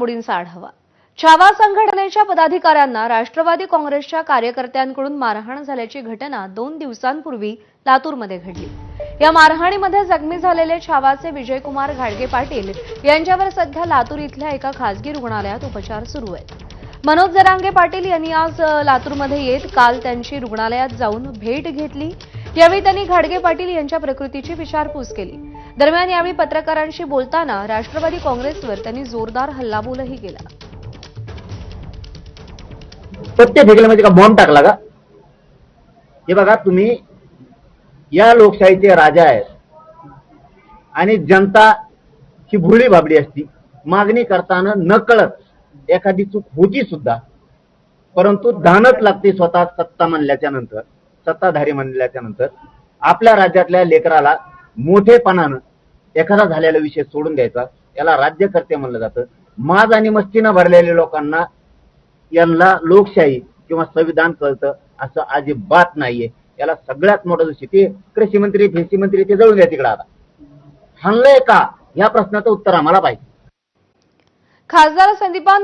घडामोडींचा आढावा. छावा संघटनेच्या पदाधिकाऱ्यांना राष्ट्रवादी काँग्रेसच्या कार्यकर्त्यांकडून मारहाण झाल्याची घटना दोन दिवसांपूर्वी लातूरमध्ये घडली. या मारहाणीमध्ये जखमी झालेले छावाचे विजयकुमार घाडगे पाटील यांच्यावर सध्या लातूर इथल्या एका खासगी रुग्णालयात उपचार सुरू आहेत. मनोज जरांगे पाटील यांनी आज लातूरमध्ये येत काल त्यांची रुग्णालयात जाऊन भेट घेतली. यावेळी त्यांनी घाडगे पाटील यांच्या प्रकृतीची विचारपूस केली. दरम्यान यावेळी पत्रकारांशी बोलताना राष्ट्रवादी काँग्रेसवर त्यांनी जोरदार हल्लाबोलही केला. पत्ते फेकले म्हणजे का बॉम्ब टाकला का? हे बघा तुम्ही या लोकशाहीचे राजा आहेत आणि जनता ही भुरळी भाबडी असती. मागणी करताना नकळत एखादी चूक होती सुद्धा. परंतु दानच लागते स्वतः सत्ता म्हणल्याच्या नंतर सत्ताधारी म्हणल्याच्या नंतर आपल्या राज्यातल्या लेकराला मोठेपणानं एखादा झालेला विषय सोडून द्यायचा याला राज्यकर्ते म्हणलं जातं. माज आणि मस्तीनं भरलेल्या लोकांना यांना लोकशाही किंवा संविधान कळतं असं अजिबात नाहीये. याला सगळ्यात मोठं दोषी ते कृषी मंत्री भेसी मंत्री ते जळून द्या तिकडे आता. हाणलंय का? या प्रश्नाचं उत्तर आम्हाला पाहिजे. खासदार संदीपान